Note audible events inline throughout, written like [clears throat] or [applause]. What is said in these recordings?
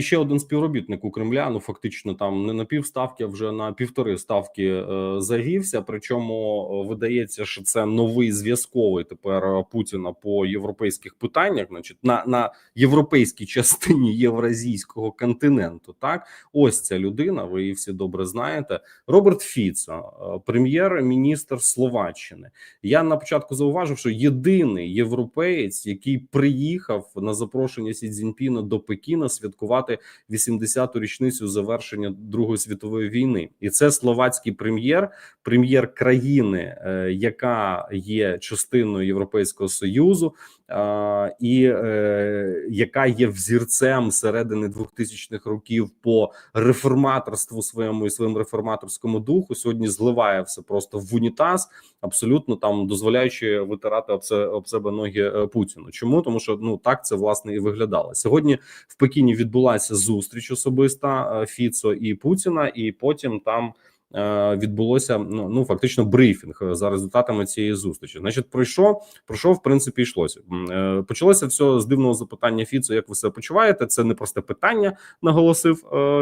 і ще один співробітник у Кремля. Ну фактично там не на півставки, а вже на півтори ставки е, завівся. Причому е, видається, що це новий зв'язковий тепер е, Путіна по європейських питаннях, значить на, на європейській частині євразійського континенту. Так, ось ця людина. Ви її всі добре знаєте. Роберт Фіцо, прем'єр-міністр Словаччини. Я на початку зауважив, що єдиний європеєць, який приїхав на запрошення Сі Цзіньпіна до Пекіна святкувати 80-ту річницю завершення Другої світової війни, і це словацький прем'єр, прем'єр країни, е, яка є частиною Європейського союзу, е, і е, яка є взірцем середини 2000-х років по реформаторству своєму і своєму реформаторському духу. Сьогодні зливає все просто в унітаз, абсолютно там дозволяючи витирати об се- об себе ноги Путіну. Чому тому, що ну так це власне і виглядало сьогодні. В Пекіні відбулася зустріч особиста е, Фіцо і Путіна, і потім там. е, Відбулося ну, ну фактично брифінг за результатами цієї зустрічі. Значить, пройшов пройшов, в принципі, йшлося. Е, Почалося все з дивного запитання Фіцо. Як ви себе почуваєте? Це не просте питання, наголосив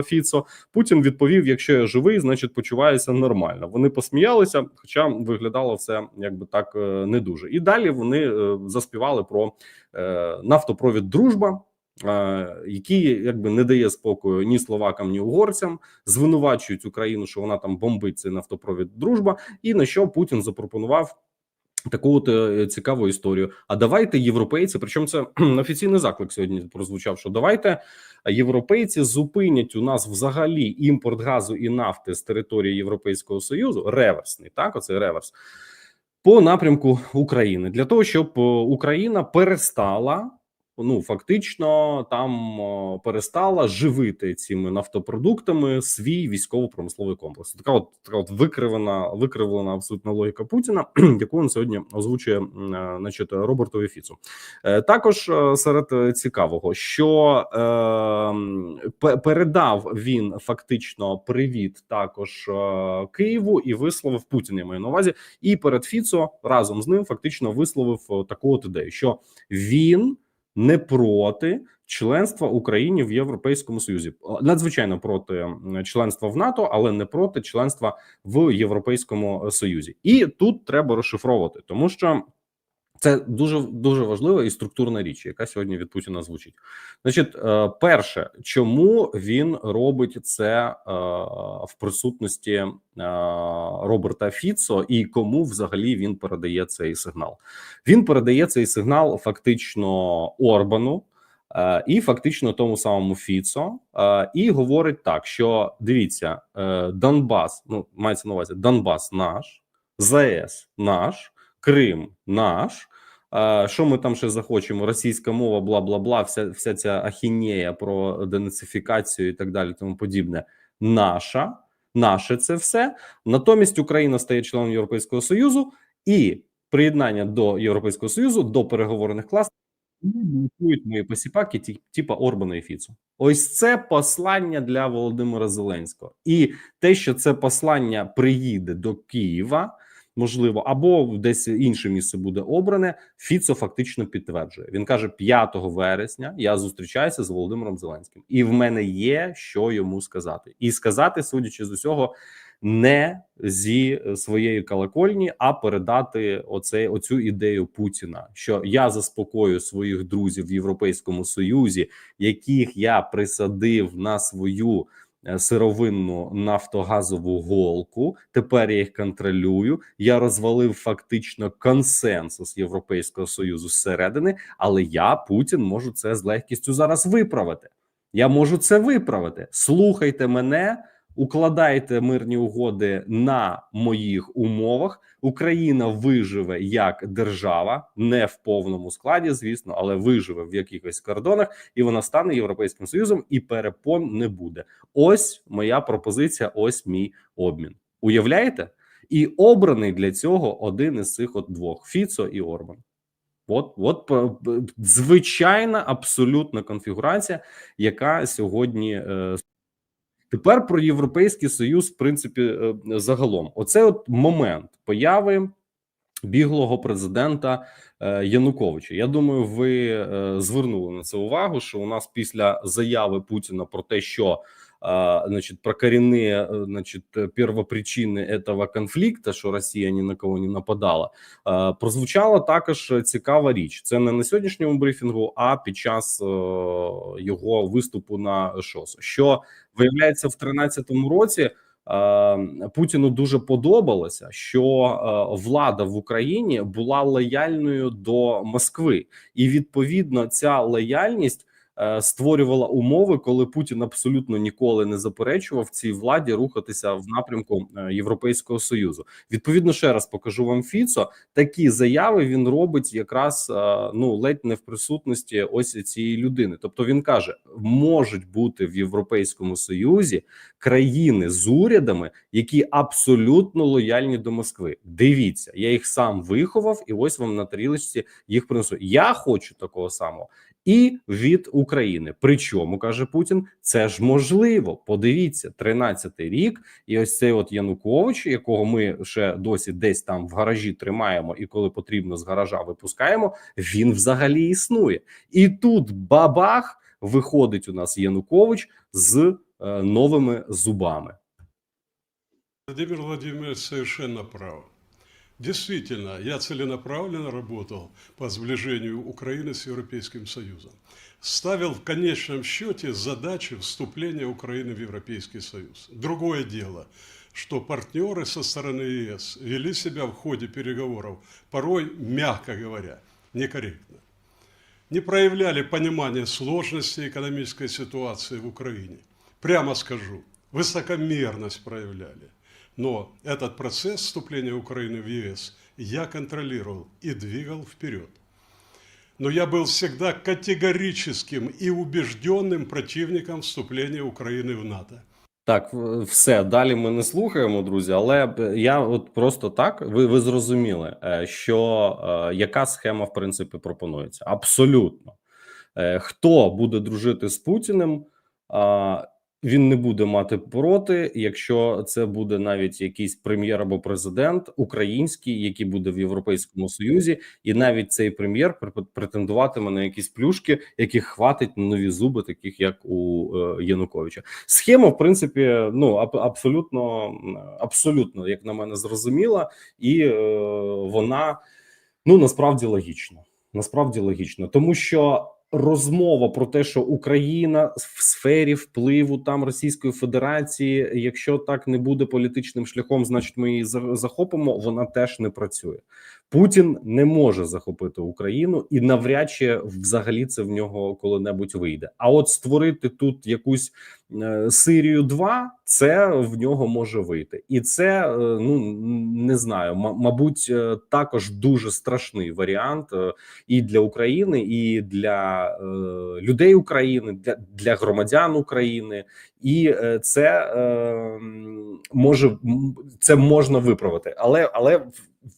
Фіцо. Путін відповів: якщо я живий, значить почуваюся нормально. Вони посміялися, хоча виглядало все якби так не дуже. І далі вони заспівали про нафтопровід Дружба. Який якби не дає спокою ні словакам, ні угорцям, звинувачують Україну, що вона там бомбить цей нафтопровід дружба, і на що Путін запропонував таку от е, цікаву історію. А давайте європейці, причому це [clears throat] офіційний заклик сьогодні прозвучав. Що давайте європейці зупинять у нас взагалі імпорт газу і нафти з території Європейського союзу, реверсний, так оцей реверс по напрямку України для того, щоб е, Україна перестала. Ну фактично там перестала живити цими нафтопродуктами свій військово-промисловий комплекс. Така от така от викривлена, викривлена абсолютно логіка Путіна, [clears throat] яку він сьогодні озвучує, е, значить, Робертові Фіцу. Е, Також е, серед цікавого, що е, передав він фактично привіт також Києву і висловив Путін. Я маю на увазі, і перед Фіцо разом з ним фактично висловив таку от ідею, що він не проти членства України в Європейському Союзі, надзвичайно проти членства в НАТО, але не проти членства в Європейському е, Союзі. І тут треба розшифровувати, тому що. Це дуже дуже важлива і структурна річ, яка сьогодні від Путіна звучить. Значить, е, перше, чому він робить це е, в присутності е, Роберта Фіцо, і кому взагалі він передає цей сигнал? Він передає цей сигнал фактично Орбану і фактично тому самому Фіцо, і говорить так: що дивіться, Донбас, ну мається на увазі, Донбас наш, ЗАЕС наш. Крим наш. Що ми там ще захочемо? Російська мова, бла бла бла, вся вся ця ахінея про денацифікацію і так далі, тому подібне. Наша, наше це все. Натомість Україна стає членом Європейського Союзу і приєднання до Європейського Союзу до переговорних класів мої посіпаки, ті- типа Орбана і Фіцу. Ось це послання для Володимира Зеленського, і те, що це послання приїде до Києва можливо, або десь інше місце буде обране. Фіцо фактично підтверджує. Він каже: 5 вересня я зустрічаюся з Володимиром Зеленським, і в мене є що йому сказати, і сказати, судячи з усього, не зі своєї колокольні, а передати оцей оцю ідею Путіна, що я заспокою своїх друзів в Європейському Союзі, яких я присадив на свою сировинну нафтогазову голку. Тепер я їх контролюю. Я розвалив фактично консенсус Європейського союзу зсередини, але я Путін можу це з легкістю зараз виправити. Я можу це виправити. Слухайте мене. Укладайте мирні угоди на моїх умовах. Україна виживе як держава, не в повному складі, звісно, але виживе в якихось кордонах, і вона стане європейським союзом, і перепон не буде. Ось моя пропозиція. Ось мій обмін. Уявляєте? І обраний для цього один із цих от двох: Фіцо і Орбан. От, от п- звичайна абсолютна конфігурація, яка сьогодні е, Тепер про європейський союз, в принципі, е, загалом, оце от момент появи біглого президента е, Януковича. Я думаю, ви е, звернули на це увагу, що у нас після заяви Путіна про те, що значит, про коренные, э, значит, э, первопричины этого конфликта, що Росія ні на кого не нападала, а, прозвучала також цікава річ. Це не на сьогоднішньому брифінгу, а під час е, його виступу на ШОС. Що виявляється в 2013 році. е, Путіну дуже подобалося, що е, влада в Україні була лояльною до Москви, і відповідно ця лояльність е, створювала умови, коли Путін абсолютно ніколи не заперечував цій владі рухатися в напрямку е, Європейського союзу. Відповідно, ще раз покажу вам Фіцо. Такі заяви він робить якраз е, ну ледь не в присутності ось цієї людини. Тобто він каже: можуть бути в Європейському Союзі країни з урядами, які абсолютно лояльні до Москви. Дивіться, я їх сам виховав, і ось вам на тарілочці їх принесу. Я хочу такого самого. І від України, причому каже Путін, це ж можливо. Подивіться, 13-й рік, і ось цей от Янукович, якого ми ще досі десь там в гаражі тримаємо, і коли потрібно з гаража випускаємо. Він взагалі існує, і тут бабах виходить у нас Янукович з е, новими зубами. Владимир Владимирович совершенно прав. Действительно, я целенаправленно работал по сближению Украины с Европейским Союзом. Ставил в конечном счете задачи вступления Украины в Европейский Союз. Другое дело, что партнеры со стороны ЕС вели себя в ходе переговоров порой, мягко говоря, некорректно. Не проявляли понимания сложности экономической ситуации в Украине. Прямо скажу, высокомерность проявляли. Но этот процесс вступления Украины в ЕС я контролировал и двигал вперед. Но я был всегда категорическим и убежденным противником вступления Украины в НАТО. Так, в- все далі ми не слухаємо, друзі. Але б- я от просто так ви, ви зрозуміли, е, що е, яка схема в принципі пропонується. Абсолютно, Е, хто буде дружити з Путіним, а, він не буде мати проти, якщо це буде навіть якийсь прем'єр або президент український, який буде в Європейському Союзі, і навіть цей прем'єр пр- претендуватиме на якісь плюшки, яких хватить на нові зуби, таких як у е, Януковича. Схема, в принципі, ну аб- абсолютно, абсолютно, як на мене, зрозуміла, і е, вона ну насправді логічна. Насправді логічно, тому що розмова про те, що Україна в сфері впливу там Російської Федерації, якщо так не буде політичним шляхом, значить ми її захопимо. Вона теж не працює. Путін не може захопити Україну, і навряд чи взагалі це в нього коли-небудь вийде. А от створити тут якусь е, Сирію 2 це в нього може вийти, і це е, ну не знаю, мабуть, е, також дуже страшний варіант е, і для України, і для людей України, для, для громадян України, і це е, може це можна виправити, але але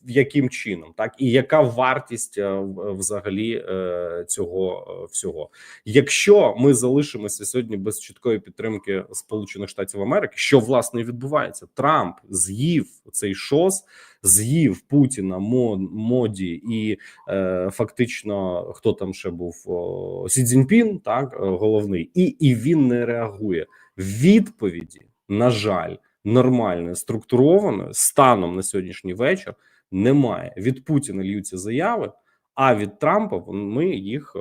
яким чином, так і яка вартість е, взагалі е, цього е, всього? Якщо ми залишимося сьогодні без чіткої підтримки Сполучених Штатів Америки, що власне відбувається, Трамп з'їв цей шос, з'їв Путіна, Мо, моді і е, фактично хто там ще був о, Сі Цзіньпін, так е, головний, і, і він не реагує. Відповіді, на жаль, нормальної структурованої станом на сьогоднішній вечір немає. Від Путіна льються заяви. А від Трампа ми їх е,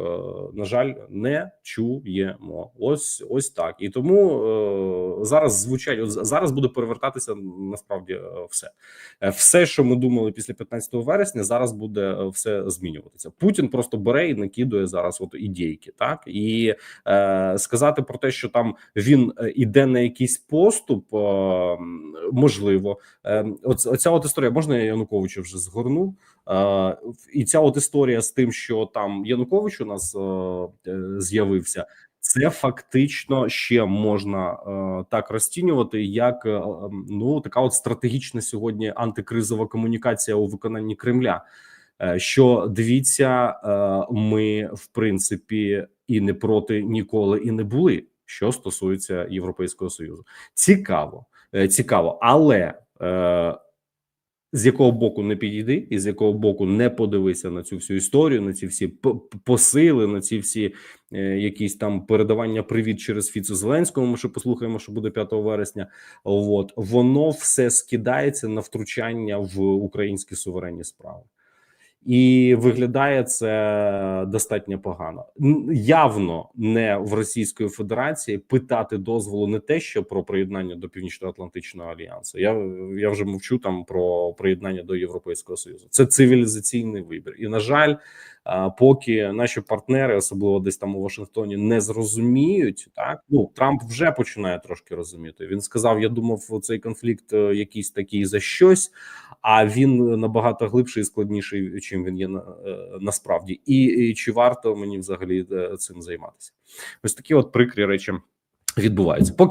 на жаль не чуємо. Ось ось так. І тому е, зараз звучать зараз буде перевертатися насправді е, все. Все, що ми думали після 15 вересня, зараз буде все змінюватися. Путін просто бере і накидує зараз от ідейки, так і е, сказати про те, що там він іде на якийсь поступ, е, можливо. Е, оця от історія можна я Януковича вже згорну. Е, і ця от історія з тим, що там Янукович у нас е, е, з'явився. Це фактично ще можна е, так розцінювати, як е, ну така от стратегічна сьогодні антикризова комунікація у виконанні Кремля. Е, що дивіться, е, ми в принципі і не проти ніколи і не були, що стосується Європейського союзу. Цікаво, е, цікаво, але е, з якого боку не підійди, і з якого боку не подивися на цю всю історію, на ці всі посили, на ці всі е, якісь там передавання привіт через Фіцу Зеленському. Ми ще послухаємо, що буде 5 вересня. От воно все скидається на втручання в українські суверенні справи. І виглядає це достатньо погано. Явно не в Російської Федерації питати дозволу не те, що про приєднання до Північно-Атлантичного альянсу. Я, я вже мовчу там про приєднання до Європейського Союзу. Це цивілізаційний вибір. І на жаль, поки наші партнери, особливо десь там у Вашингтоні, не зрозуміють, так ну Трамп вже починає трошки розуміти. Він сказав: Я думав, цей конфлікт е, якийсь такий за щось, а він набагато глибший і складніший, чим він є на, е, насправді. І, і чи варто мені взагалі е, цим займатися? Ось такі от прикрі речі відбуваються. Поки